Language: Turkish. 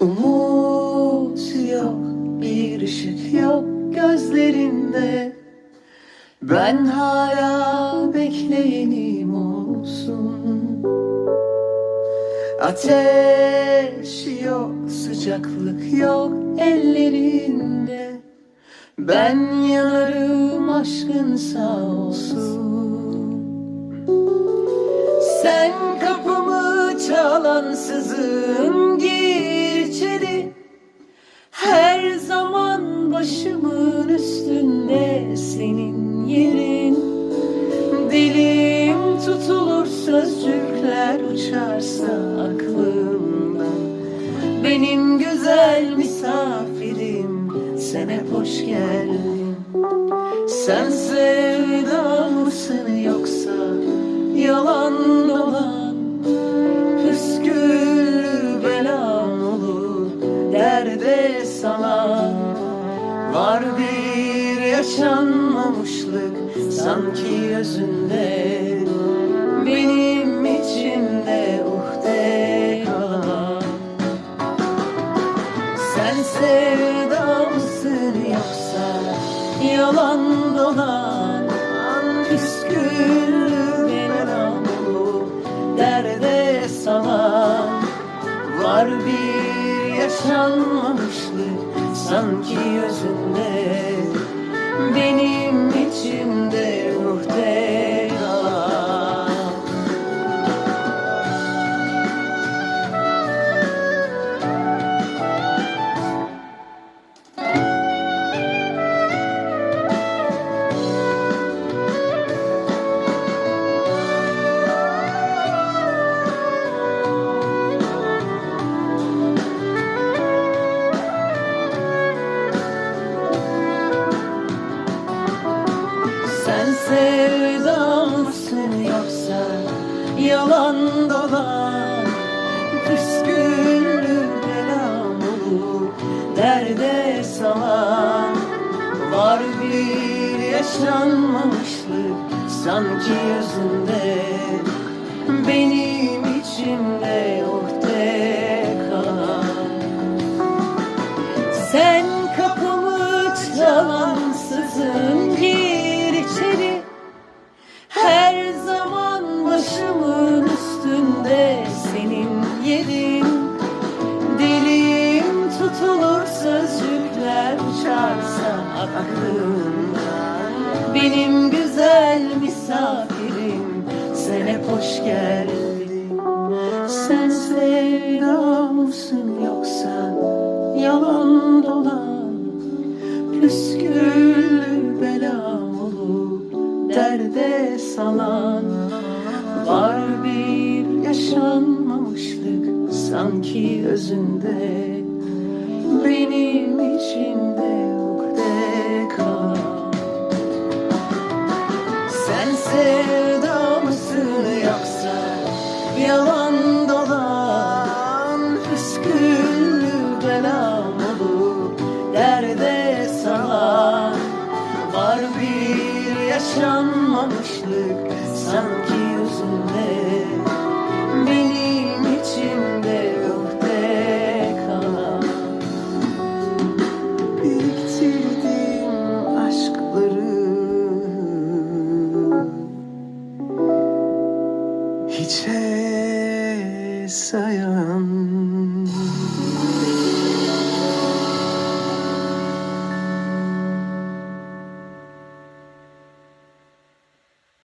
Umut yok, bir ışık yok gözlerinde. Ben hala bekleyenim olsun. Ateş yok, sıcaklık yok ellerinde. Ben yanarım aşkın sağ olsun. Sen kapımı çalansızım gir içeri Her zaman başımın üstünde senin yerin. Dilim tutulur sözcükler uçarsa aklımdan. Benim güzel misafirim sen hep hoş geldin. Sen sevda mısın yoksa yalan dolan Püsküllü belam olur derde salan Var bir yaşanmamışlık sanki özünde. Benim yalan dolan Püsküllü belam olur derde salan Var bir yaşanmamışlık sanki özünde Benim içimde muhte belam olur derde salan. Var bir yaşanmamışlık sanki yüzünde Benim içimde uhde tutulur sözcükler uçarsa aklımdan. Benim güzel misafirim sen hep hoş geldin. Sen sevda mısın yoksa yalan dolan? Püsküllü belam olur derde salan. Var bir yaşanmamışlık sanki özünde Sen sevda mısın yoksa yalan dolan Püsküllü belam olur derde salan Var bir yaşanmamışlık sanki yüzünde 빛에 쌓여